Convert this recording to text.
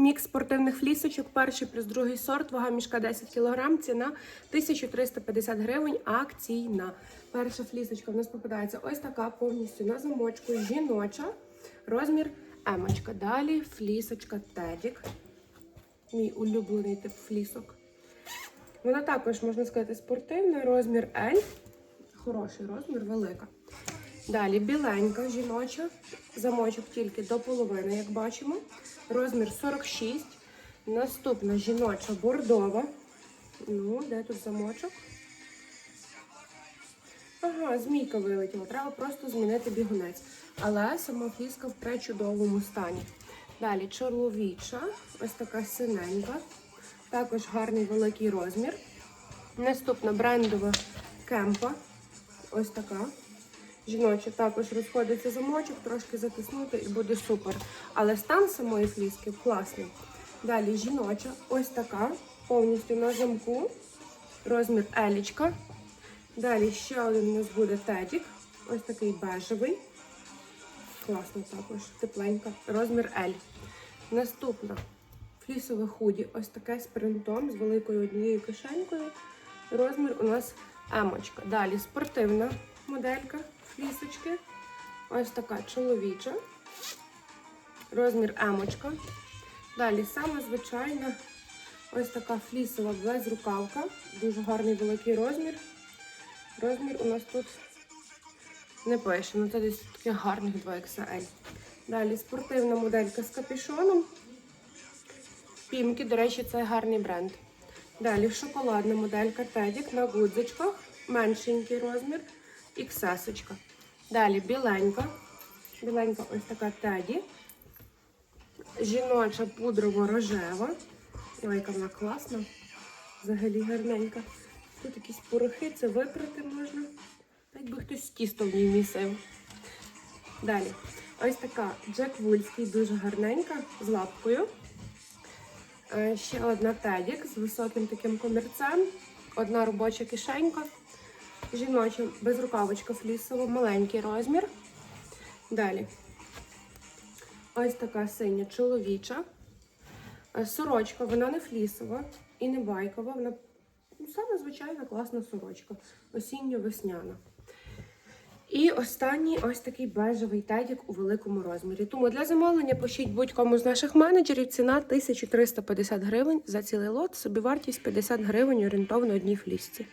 Мікс спортивних флісочок, перший плюс другий сорт, вага мішка 10 кг, ціна 1350 гривень, акційна. Перша флісочка в нас попадається ось така повністю на замочку, жіноча, розмір емочка. Далі флісочка Тедік. Мій улюблений тип флісок. Вона також, можна сказати, спортивна, розмір L. Хороший розмір, велика. Далі біленька жіноча, замочок тільки до половини, як бачимо. Розмір 46. Наступна жіноча бордова. Ну, де тут замочок? Ага, змійка вилетіла. Треба просто змінити бігунець. Але сама фліска в пречудовому стані. Далі чоловіча, ось така синенька. Також гарний великий розмір. Наступна брендова кемпа. Ось така. Жіноча також розходиться замочок, трошки затиснути і буде супер. Але стан самої фліски класний. Далі жіноча, ось така, повністю на замку. Розмір елічка. Далі ще один у нас буде тедік. Ось такий бежевий. Класно також, тепленька. Розмір L. Наступна флісове худі. Ось таке з принтом, з великою однією кишенькою. Розмір у нас емочка. Далі спортивна моделька флісочки. Ось така чоловіча. Розмір емочка. Далі саме звичайна ось така флісова безрукавка. Дуже гарний великий розмір. Розмір у нас тут не пише, ну це десь таких гарних 2XL. Далі спортивна моделька з капюшоном. Пімки, до речі, це гарний бренд. Далі шоколадна моделька Тедік на гудзичках. Меншенький розмір. XS. Далі біленька. Біленька ось така Теді. Жіноча пудрово-рожева. Ой, яка вона класна. Взагалі гарненька. Тут якісь порохи, це випрати можна. Так би хтось тісто в ній місив. Далі. Ось така Джек Вульський, дуже гарненька, з лапкою. Е, Ще одна тедік з високим таким комірцем. Одна робоча кишенька. Жіноча безрукавочка флісова, маленький розмір. Далі. Ось така синя чоловіча. Е, Сорочка, вона не флісова і не байкова. Вона ну, саме звичайна класна сорочка. Осінньо-весняна. І останній ось такий бежевий тедік у великому розмірі. Тому для замовлення пишіть будь-кому з наших менеджерів. Ціна 1350 гривень за цілий лот, собівартість 50 гривень орієнтовно одній флісці.